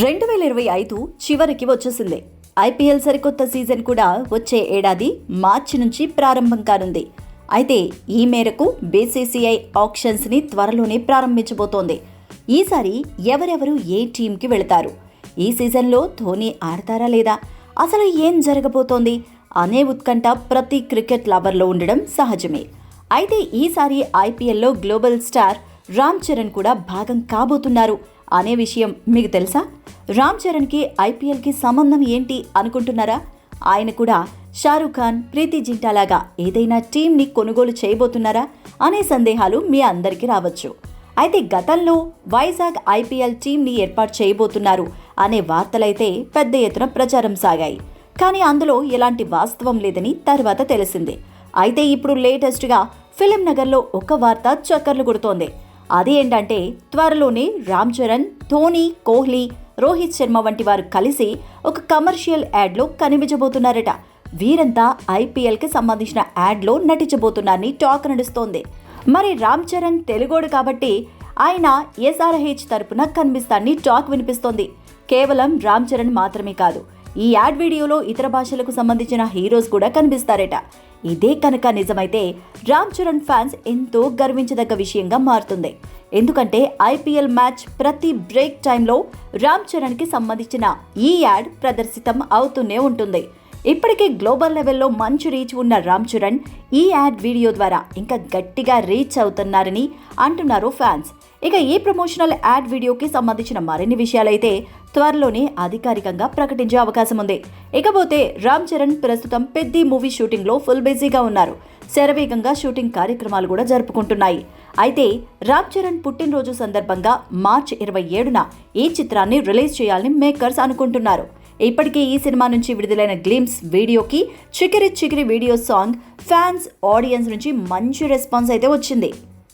రెండు వేల ఇరవై ఐదు చివరికి వచ్చేసింది. ఐపీఎల్ సరికొత్త సీజన్ కూడా వచ్చే ఏడాది మార్చి నుంచి ప్రారంభం కానుంది. అయితే ఈ మేరకు బీసీసీఐ ఆప్షన్స్ని త్వరలోనే ప్రారంభించబోతోంది. ఈసారి ఎవరెవరు ఏ టీంకి వెళతారు? ఈ సీజన్లో ధోని ఆడతారా లేదా? అసలు ఏం జరగబోతోంది? అనే ఉత్కంఠ ప్రతి క్రికెట్ లవర్లో ఉండడం సహజమే. అయితే ఈసారి ఐపీఎల్లో గ్లోబల్ స్టార్ రామ్ చరణ్ కూడా భాగం కాబోతున్నారు. అనే విషయం మీకు తెలుసా? రామ్ చరణ్కి ఐపీఎల్కి సంబంధం ఏంటి అనుకుంటున్నారా? ఆయన కూడా షారూఖ్ ఖాన్ ప్రీతి జింటాలాగా ఏదైనా టీంని కొనుగోలు చేయబోతున్నారా అనే సందేహాలు మీ అందరికీ రావచ్చు. అయితే గతంలో వైజాగ్ ఐపీఎల్ టీంని ఏర్పాటు చేయబోతున్నారు అనే వార్తలైతే పెద్ద ఎత్తున ప్రచారం సాగాయి. కానీ అందులో ఎలాంటి వాస్తవం లేదని తర్వాత తెలిసింది. అయితే ఇప్పుడు లేటెస్ట్గా ఫిలిం నగర్లో ఒక వార్త చక్కర్లు కొడుతోంది. అది ఏంటంటే త్వరలోనే రామ్ చరణ్ ధోని కోహ్లీ రోహిత్ శర్మ వంటి వారు కలిసి ఒక కమర్షియల్ యాడ్లో కనిపించబోతున్నారట. వీరంతా ఐపీఎల్కి సంబంధించిన యాడ్లో నటించబోతున్నారని టాక్ నడుస్తోంది. మరి రామ్ చరణ్ తెలుగోడు కాబట్టి ఆయన ఎస్ఆర్హెచ్ తరపున కనిపిస్తాన్ని టాక్ వినిపిస్తోంది. కేవలం రామ్ చరణ్ మాత్రమే కాదు ఈ యాడ్ వీడియోలో ఇతర భాషలకు సంబంధించిన హీరోస్ కూడా కనిపిస్తారట. ఇదే కనుక నిజమైతే రామ్ చరణ్ ఫ్యాన్స్ ఎంతో గర్వించదగ్గ విషయంగా మారుతుంది. ఎందుకంటే ఐపీఎల్ మ్యాచ్ ప్రతి బ్రేక్ టైంలో రామ్ చరణ్కి సంబంధించిన ఈ యాడ్ ప్రదర్శితం అవుతూనే ఉంటుంది. ఇప్పటికే గ్లోబల్ లెవెల్లో మంచి రీచ్ ఉన్న రామ్ చరణ్ ఈ యాడ్ వీడియో ద్వారా ఇంకా గట్టిగా రీచ్ అవుతున్నారని అంటున్నారు ఫ్యాన్స్. ఇక ఈ ప్రమోషనల్ యాడ్ వీడియోకి సంబంధించిన మరిన్ని విషయాలైతే త్వరలోనే అధికారికంగా ప్రకటించే అవకాశం ఉంది ఇకపోతే రామ్ చరణ్ ప్రస్తుతం పెద్ది మూవీ షూటింగ్లో ఫుల్ బిజీగా ఉన్నారు. శరవేగంగా షూటింగ్ కార్యక్రమాలు కూడా జరుపుకుంటున్నాయి. అయితే రామ్ చరణ్ పుట్టినరోజు సందర్భంగా మార్చి ఇరవై ఏడున ఈ చిత్రాన్ని రిలీజ్ చేయాలని మేకర్స్ అనుకుంటున్నారు. ఇప్పటికే ఈ సినిమా నుంచి విడుదలైన గ్లిమ్స్ వీడియోకి Chikiri Chikiri video song fans audience నుంచి మంచి రెస్పాన్స్ అయితే వచ్చింది.